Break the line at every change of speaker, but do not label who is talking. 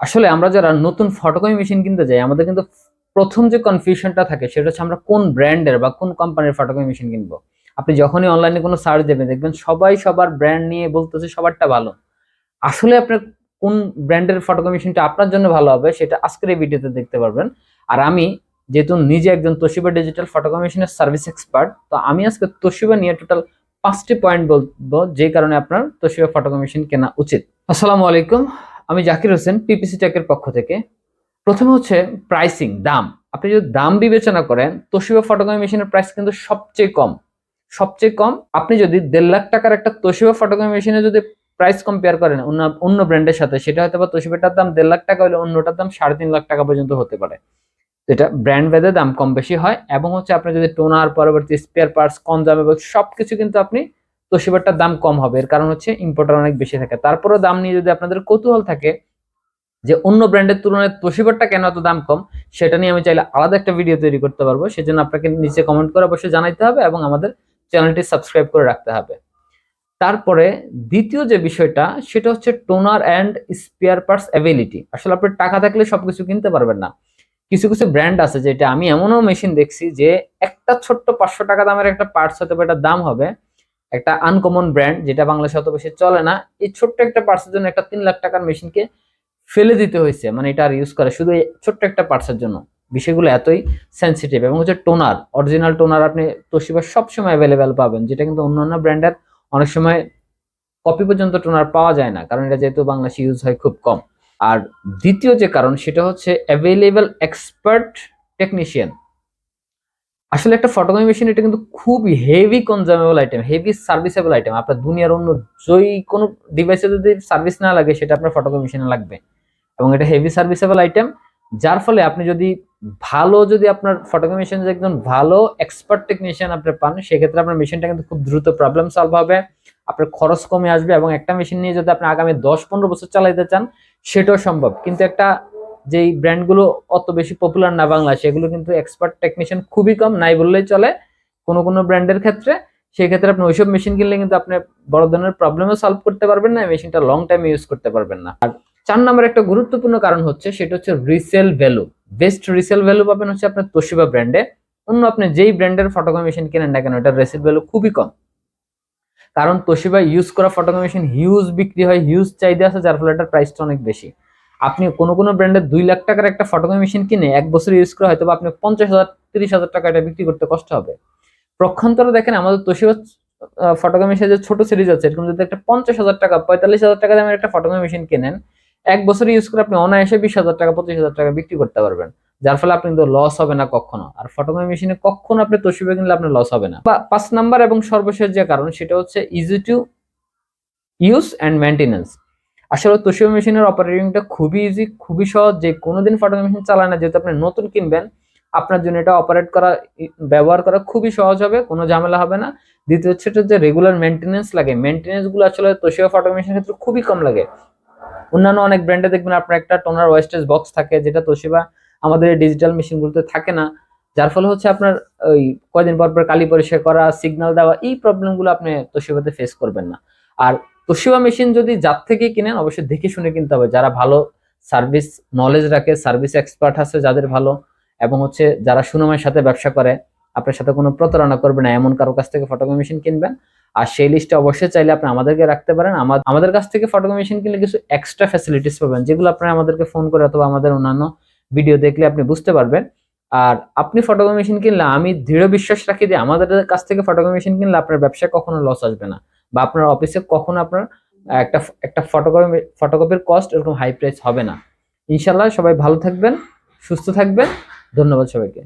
আসলে আমরা যারা নতুন ফটোকপি মেশিন কিনতে যাই, আমাদের কিন্তু প্রথম যে কনফিউশনটা থাকে, সেটা হচ্ছে আমরা কোন ব্র্যান্ডের বা কোন কোম্পানির ফটোকপি মেশিন কিনবো। আপনি যখনই অনলাইনে কোনো সার্চ দেবেন, দেখবেন সবাই সবার ব্র্যান্ড নিয়ে বলতেছে সবারটা ভালো। আসলে আপনার কোন ব্র্যান্ডের ফটোকপি মেশিনটা আপনার জন্য ভালো হবে, সেটা আজকের এই ভিডিওতে দেখতে পারবেন। আর আমি যেহেতু নিজে একজন তোশিবা ডিজিটাল ফটোকপি মেশিনের সার্ভিস এক্সপার্ট তো আমি আজকে তোশিবা নিয়ে টোটাল পাঁচটি পয়েন্ট বলব যে কারণে আপনার তোশিবা ফটোকপি মেশিন কেনা উচিত। আসসালামু আলাইকুম। আমি জাকির হোসেন পিপিসি টেকের পক্ষ থেকে। প্রথমে হচ্ছে প্রাইসিং দাম। আপনি যদি দাম বিবেচনা করেন, তোশিবা ফটোকপি মেশিনের প্রাইস কিন্তু সবচেয়ে কম। সবচেয়ে কম, আপনি যদি দেড় লাখ টাকার একটা তোশিবা ফটোকপি মেশিনে যদি প্রাইস কম্পেয়ার করেন অন্য অন্য ব্র্যান্ডের সাথে, সেটা হয়তো বা তোশিবাটার দাম দেড় লাখ টাকা হলে অন্যটার দাম সাড়ে তিন লাখ টাকা পর্যন্ত হতে পারে। যেটা ব্র্যান্ড ভেদে দাম কম বেশি হয় এবং হচ্ছে আপনি যদি টোনার পরবর্তী স্পেয়ার পার্টস কম এবং সবকিছু কিন্তু আপনি তোশিবাটার দাম কম হবে। এর কারণ হচ্ছে ইম্পোর্টার অনেক বেশি থাকে। তারপরেও দাম নিয়ে যদি আপনাদের কৌতূহল থাকে যে অন্য ব্র্যান্ডের তুলনায় তোশিবারটা কেন এত দাম কম, সেটা নিয়ে আমি চাইলে আলাদা একটা ভিডিও তৈরি করতে পারব। সেজন্য আপনাকে নিচে কমেন্ট করে অবশ্যই জানাইতে হবে এবং আমাদের চ্যানেলটি সাবস্ক্রাইব করে রাখতে হবে। তারপরে দ্বিতীয় যে বিষয়টা, সেটা হচ্ছে toner and spare parts availability আসলে আপনার টাকা থাকলে সবকিছু কিনতে পারবেন না। কিছু কিছু ব্র্যান্ড আছে যেটা আমি এমনও মেশিন দেখছি যে একটা ছোট্ট পাঁচশো টাকা দামের একটা পার্টস হতে পারে, এটার দাম হবে একটা আনকমন ব্র্যান্ড যেটা বাংলাদেশে অত বেশি চলে না। এই ছোট্ট একটা পার্টসের জন্য একটা তিন লাখ টাকার মেশিনকে ফেলে দিতে হয়েছে মানে এটা আর ইউজ করে। শুধু এই ছোট্ট একটা পার্টসের জন্য। বিষয়গুলো এতই সেন্সিটিভ এবং হচ্ছে টোনার অরিজিনাল টোনার আপনি তোশিবা সবসময় অ্যাভেলেবেল পাবেন, যেটা কিন্তু অন্যান্য ব্র্যান্ডের অনেক সময় কপি পর্যন্ত টোনার পাওয়া যায় না, কারণ এটা যেহেতু বাংলাদেশে ইউজ হয় খুব কম। আর দ্বিতীয় যে কারণ, সেটা হচ্ছে অ্যাভেলেবেল এক্সপার্ট টেকনিশিয়ান আসলে একটা ফটোগ্রাফি মেশিন, এটা কিন্তু খুব heavy consumable item heavy serviceable item আপনার দুনিয়ার অন্য যেই কোনো ডিভাইসে যদি সার্ভিস না লাগে, সেটা আপনার ফটোগ্রাফি মেশিনে লাগবে। এবং এটা হেভি সার্ভিসেবল আইটেম যার ফলে আপনি যদি ভালো, যদি আপনার ফটোগ্রাফি মেশিন একজন ভালো এক্সপার্ট টেকনিশিয়ান আপনি পান, সেক্ষেত্রে আপনার মেশিনটা কিন্তু খুব দ্রুত প্রবলেম সলভ হবে, আপনার খরচ কমে আসবে এবং একটা মেশিন নিয়ে যদি আপনি আগামী দশ পনেরো বছর চালাইতে চান, সেটাও সম্ভব। কিন্তু একটা যেই ব্র্যান্ডগুলো অত বেশি পপুলার না বাংলা সেগুলো কিন্তু এক্সপার্ট টেকনিশিয়ান খুবই কম, নাই বললেই চলে কোনো কোনো ব্র্যান্ডের ক্ষেত্রে। সেই ক্ষেত্রে আপনি ওইসব মেশিন কিনলে কিন্তু আপনি বড় ধরনের প্রবলেমও সলভ করতে পারবেন না মেশিনটা লং টাইম ইউজ করতে পারবেন না। আর চার নম্বর একটা গুরুত্বপূর্ণ কারণ হচ্ছে, সেটা হচ্ছে resale value best resale value পাবেন হচ্ছে আপনার তোশিবা ব্র্যান্ডে অন্য আপনি যেই ব্র্যান্ডের ফটোগ্রাফি মেশিন কেনেন না কেন, এটার রিসেল ভ্যালু খুবই কম। কারণ তোশিবা ইউজ করা ফটোগ্রাফি মেশিন হিউজ বিক্রি হয় হিউজ চাহিদা আছে, যার ফলে এটার প্রাইসটা অনেক বেশি। আপনি কোনো কোনো ব্র্যান্ডের দুই লাখ টাকার একটা ফটোগ্রাফি মেশিন কিনে এক বছর ইউজ করে হয়তো আপনি পঞ্চাশ হাজার, তিরিশ হাজার টাকা এটা বিক্রি করতে কষ্ট হবে। প্রক্ষান্তরে দেখেন আমাদের তোশিবা ফটোগ্রাফি মেশিনের যে ছোট সিরিজ আছে, এরকম যদি একটা পঞ্চাশ হাজার টাকা, পঁয়তাল্লিশ হাজার টাকা দামের একটা ফটোগ্রাফি মেশিন কেনেন, এক বছর ইউজ করে আপনি অনায়াসে বিশ হাজার টাকা, পঁচিশ হাজার টাকা বিক্রি করতে পারবেন। যার ফলে আপনি কিন্তু লস হবে না কখনো। আর ফটোগ্রাফি মেশিনে কখনো আপনি তোশিবা কিনলে আপনার লস হবে না। বা পাঁচ নাম্বার এবং সর্বশেষ যে কারণ, সেটা হচ্ছে easy to use and maintenance আসলে তোশিবা মেশিনের অপারেটিংটা খুবই ইজি খুবই সহজ। যে কোনোদিন ফটোগ্রাফি মেশিন চালায় না, যেহেতু আপনি নতুন কিনবেন, আপনার জন্য এটা অপারেট করা, ব্যবহার করা খুবই সহজ হবে, কোনো ঝামেলা হবে না। দ্বিতীয় হচ্ছে যে রেগুলার মেনটেন্যান্স লাগে। মেনটেন্যান্সগুলো আসলে ফটোগ্রাফি মেশিনের ক্ষেত্রে খুবই কম লাগে। অন্যান্য অনেক ব্র্যান্ডে দেখবেন, আপনার একটা টোনার ওয়েস্টেজ বক্স থাকে, যেটা তোশিবা আমাদের ডিজিটাল মেশিনগুলোতে থাকে না। যার ফলে হচ্ছে আপনার ওই কয়দিন পর পর কালি পরিষ্কার করা সিগন্যাল দেওয়া, এই প্রবলেমগুলো আপনি তোশিবাতে ফেস করবেন না। আর তোশিবা মেশিন যদি যার থেকে কিনেন, অবশ্যই দেখে শুনে কিনতে হবে। যারা ভালো সার্ভিস নলেজ রাখে সার্ভিস এক্সপার্ট আছে যাদের ভালো, এবং হচ্ছে যারা সুনামের সাথে ব্যবসা করে, আপনার সাথে কোনো প্রতারণা করবে না, এমন কারও কাছ থেকে ফটোগ্রাফি মেশিন কিনবেন। আর সেই লিস্টে অবশ্যই চাইলে আপনি আমাদেরকে রাখতে পারেন। আমাদের কাছ থেকে ফটোগ্রাফি মেশিন কিনলে কিছু এক্সট্রা ফ্যাসিলিটিস পাবেন, যেগুলো আপনি আমাদেরকে ফোন করে অথবা আমাদের অন্যান্য ভিডিও দেখলে আপনি বুঝতে পারবেন। আর আপনি ফটোগ্রাফি মেশিন কিনলে আমি দৃঢ় বিশ্বাস রাখি যে আমাদের কাছ থেকে ফটোগ্রাফি মেশিন কিনলে আপনার ব্যবসায় কখনো লস আসবে না। বা আপনার অফিসে কখনো আপনার, একটা একটা ফটোকপি ফটোকপির কস্ট এরকম হাই প্রাইস হবে না। ইনশাল্লাহ সবাই ভালো থাকবেন, সুস্থ থাকবেন। ধন্যবাদ সবাইকে।